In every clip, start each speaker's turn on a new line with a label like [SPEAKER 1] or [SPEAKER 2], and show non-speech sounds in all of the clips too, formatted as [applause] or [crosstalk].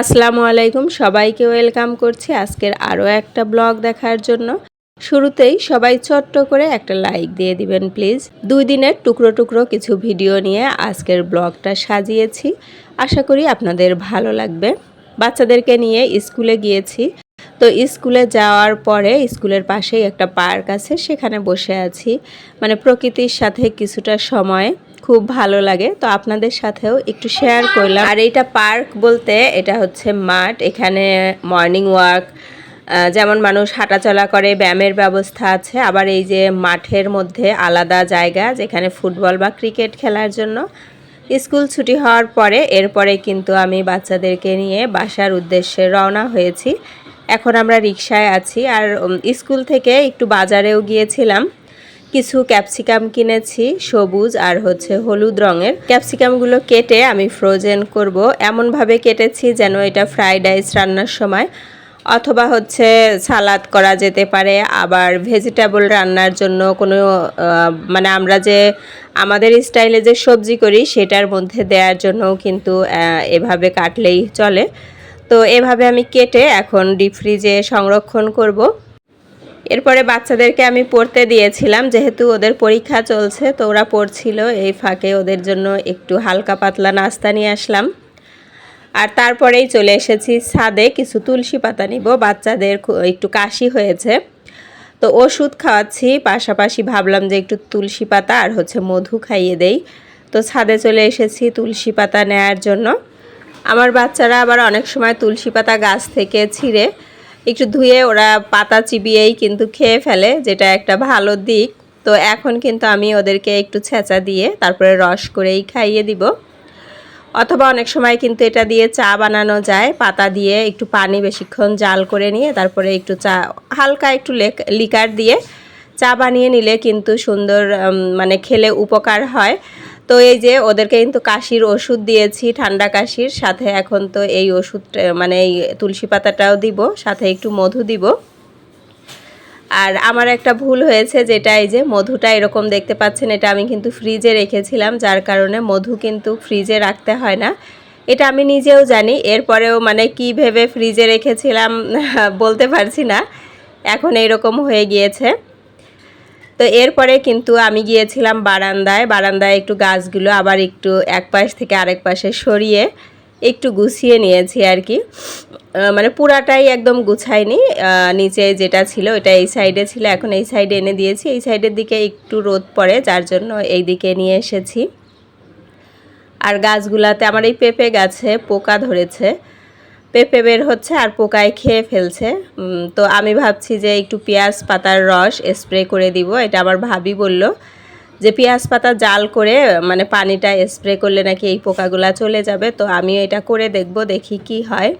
[SPEAKER 1] আসসালামু আলাইকুম, সবাইকে ওয়েলকাম করছি আজকের আরও একটা ব্লগ দেখার জন্য। শুরুতেই সবাই ছোট্ট করে একটা লাইক দিয়ে দিবেন প্লিজ। দুই দিনের টুকরো টুকরো কিছু ভিডিও নিয়ে আজকের ব্লগটা সাজিয়েছি। আশা করি আপনাদের ভালো লাগবে। বাচ্চাদেরকে নিয়ে স্কুলে গিয়েছি। তো স্কুলে যাওয়ার পরে স্কুলের পাশেই একটা পার্ক আছে, সেখানে বসে আছি। মানে প্রকৃতির সাথে কিছুটা সময় খুব ভালো লাগে। তো আপনাদের সাথেও একটু শেয়ার করলাম। আর এইটা পার্ক বলতে এটা হচ্ছে মাঠ। এখানে মর্নিং ওয়াক যেমন মানুষ হাঁটাচলা করে, ব্যায়ামের ব্যবস্থা আছে। আবার এই যে মাঠের মধ্যে আলাদা জায়গা, যেখানে ফুটবল বা ক্রিকেট খেলার জন্য স্কুল ছুটি হওয়ার পরে, এরপরে কিন্তু আমি বাচ্চাদেরকে নিয়ে বাসার উদ্দেশ্যে রওনা হয়েছি। এখন আমরা রিক্সায় আছি। আর স্কুল থেকে একটু বাজারেও গিয়েছিলাম। কিছু ক্যাপসিকাম কিনেছি, সবুজ আর হচ্ছে হলুদ রঙের। ক্যাপসিকামগুলো কেটে আমি ফ্রোজেন করব। এমনভাবে কেটেছি যেন এটা ফ্রাইড রাইস রান্নার সময় অথবা হচ্ছে সালাদ করা যেতে পারে। আবার ভেজিটেবল রান্নার জন্য কোনো মানে আমরা যে আমাদের স্টাইলে যে সবজি করি সেটার মধ্যে দেওয়ার জন্যও কিন্তু এভাবে কাটলেই চলে। তো এভাবে আমি কেটে এখন ডিপ ফ্রিজে সংরক্ষণ করব। এরপরে বাচ্চাদেরকে আমি পড়তে দিয়েছিলাম, যেহেতু ওদের পরীক্ষা চলছে, তো ওরা পড়ছিল, এই ফাঁকে ওদের জন্য একটু হালকা পাতলা নাস্তা নিয়ে আসলাম। আর তারপরেই চলে এসেছি ছাদে, কিছু তুলসী পাতা নিব, বাচ্চাদের একটু কাশি হয়েছে। তো ওষুধ খাওয়াচ্ছি, পাশাপাশি ভাবলাম যে একটু তুলসী পাতা আর হচ্ছে মধু খাইয়ে দেই। তো ছাদে চলে এসেছি তুলসী পাতা নেয়ার জন্য। আমার বাচ্চারা আবার অনেক সময় তুলসী পাতা গাছ থেকে ছিঁড়ে একটু ধুয়ে ওরা পাতা চিবিয়েই কিন্তু খেয়ে ফেলে, যেটা একটা ভালো দিক। তো এখন কিন্তু আমি ওদেরকে একটু ছেঁচা দিয়ে তারপরে রস করেই খাইয়ে দিব। অথবা অনেক সময় কিন্তু এটা দিয়ে চা বানানো যায়, পাতা দিয়ে একটু পানি বেশিক্ষণ জাল করে নিয়ে তারপরে একটু চা, হালকা একটু লিকার দিয়ে চা বানিয়ে নিলে কিন্তু সুন্দর মানে খেলে উপকার হয়। তো এই যে ওদেরকে কিন্তু কাশির ওষুধ দিয়েছি, ঠান্ডা কাশির, সাথে এখন তো এই ওষুধ মানে এই তুলসী পাতাটাও দিব, সাথে একটু মধু দিব। আর আমার একটা ভুল হয়েছে যেটা এই যে মধুটা এরকম দেখতে পাচ্ছেন, এটা আমি কিন্তু ফ্রিজে রেখেছিলাম, যার কারণে মধু কিন্তু ফ্রিজে রাখতে হয় না। এটা আমি নিজেও জানি, এরপরেও মানে কি ভেবে ফ্রিজে রেখেছিলাম, [laughs] বলতে পারছি না। এখন এইরকম হয়ে গিয়েছে। তো এরপরে কিন্তু আমি গিয়েছিলাম বারান্দায়। বারান্দায় একটু গাছগুলো আবার একটু এক পাশ থেকে আরেক পাশে সরিয়ে একটু গুছিয়ে নিয়েছি আর কি। মানে পুরাটাই একদম গুছাইনি। নিচে যেটা ছিল এটা এই সাইডে ছিল। এখন এই সাইডে এনে দিয়েছি। এই সাইডের দিকে একটু রোদ পড়ে, যার জন্য এই দিকে নিয়ে এসেছি। আর গাছগুলাতে আমার এই পেঁপে গাছে পোকা ধরেছে। পেঁপে বের হচ্ছে আর পোকায় খেয়ে ফেলছে। তো আমি ভাবছি যে একটু পেঁয়াজ পাতার রস স্প্রে করে দিব। এটা আমার ভাবি বলল যে পেঁয়াজ পাতা জাল করে মানে পানিটা স্প্রে করলে নাকি এই পোকাগুলা চলে যাবে। তো আমি এটা করে দেখব, দেখি কি হয়।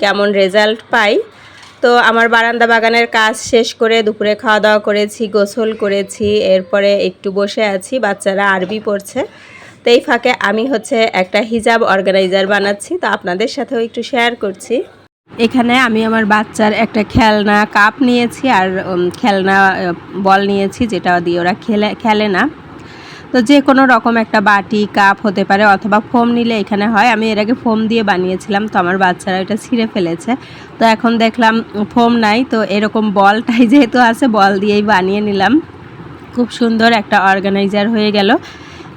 [SPEAKER 1] কেমন রেজাল্ট পাই। তো আমার বারান্দা বাগানের কাজ শেষ করে দুপুরে খাওয়া দাওয়া করেছি, গোসল করেছি, এরপরে একটু বসে আছি, বাচ্চারা আরবি পড়ছে। তো এই ফাঁকে আমি হচ্ছে একটা হিজাব অর্গানাইজার বানাচ্ছি, তো আপনাদের সাথেও একটু শেয়ার করছি। এখানে আমি আমার বাচ্চার একটা খেলনা, কাপ নিয়েছি আর খেলনা বল নিয়েছি যেটা দিয়ে ওরা খেলে খেলে না। তো যে কোনো রকম একটা বাটি, কাপ হতে পারে অথবা ফোম নিলে এখানে হয়। আমি এর আগে ফোম দিয়ে বানিয়েছিলাম, তো আমার বাচ্চারা এটা ছিঁড়ে ফেলেছে। তো এখন দেখলাম ফোম নাই, তো এরকম বলটাই যেহেতু আছে, বল দিয়েই বানিয়ে নিলাম। খুব সুন্দর একটা অর্গানাইজার হয়ে গেল।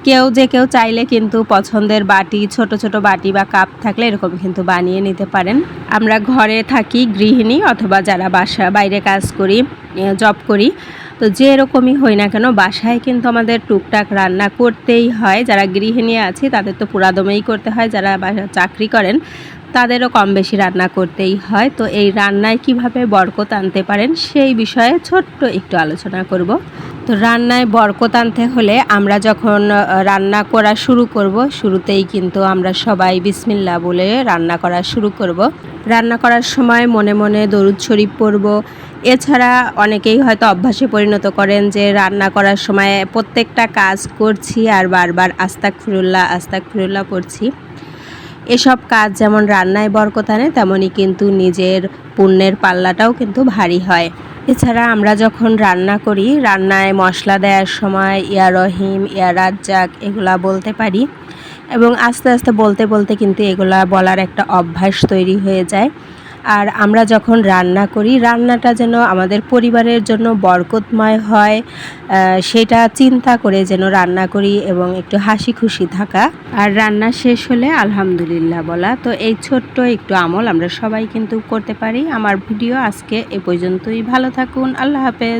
[SPEAKER 1] কেউ যে কেউ চাইলে কিন্তু পছন্দের বাটি, ছোট ছোট বাটি বা কাপ থাকলে এরকম কিন্তু বানিয়ে নিতে পারেন। আমরা ঘরে থাকি গৃহিণী অথবা যারা বাসা, বাইরে কাজ করি জব করি, তো যে এরকমই হই না কেন বাসায় কিন্তু আমাদের টুকটাক রান্না করতেই হয়। যারা গৃহিণী আছি তাদের তো পুরাদমেই করতে হয়, যারা চাকরি করেন তাদেরও কম বেশি রান্না করতেই হয়। তো এই রান্নায় কীভাবে বরকত আনতে পারেন সেই বিষয়ে ছোট্ট একটু আলোচনা করব। তো রান্নায় বরকত আনতে হলে আমরা যখন রান্না করা শুরু করব, শুরুতেই কিন্তু আমরা সবাই বিসমিল্লা বলে রান্না করা শুরু করব। রান্না করার সময় মনে মনে দরুদ শরীফ পড়ব। এছাড়া অনেকেই হয়তো অভ্যাসে পরিণত করেন যে রান্না করার সময় প্রত্যেকটা কাজ করছি আর বারবার আস্তাক ফিরুল্লাহ আস্তাক ফিরুল্লাহ পড়ছি। এসব কাজ যেমন রান্নায় বরকত আনে তেমনই কিন্তু নিজের পুণ্যের পাল্লাটাও কিন্তু ভারী হয়। এছাড়া আমরা যখন রান্না করি, রান্নায় মশলা দেওয়ার সময় ইয়া রহিম, ইয়া রাজ্জাক এগুলা বলতে পারি এবং আস্তে আস্তে বলতে বলতে কিন্তু এগুলা বলার একটা অভ্যাস তৈরি হয়ে যায়। আর আমরা যখন রান্না করি, রান্নাটা যেন আমাদের পরিবারের জন্য বরকতময় হয় সেটা চিন্তা করে যেন রান্না করি এবং একটু হাসি খুশি থাকা। আর রান্না শেষ হলে আলহামদুলিল্লাহ বলা, তো এই ছোট্ট একটু আমল আমরা সবাই কিন্তু করতে পারি। আমার ভিডিও আজকে এ পর্যন্তই। ভালো থাকুন, আল্লাহ হাফেজ।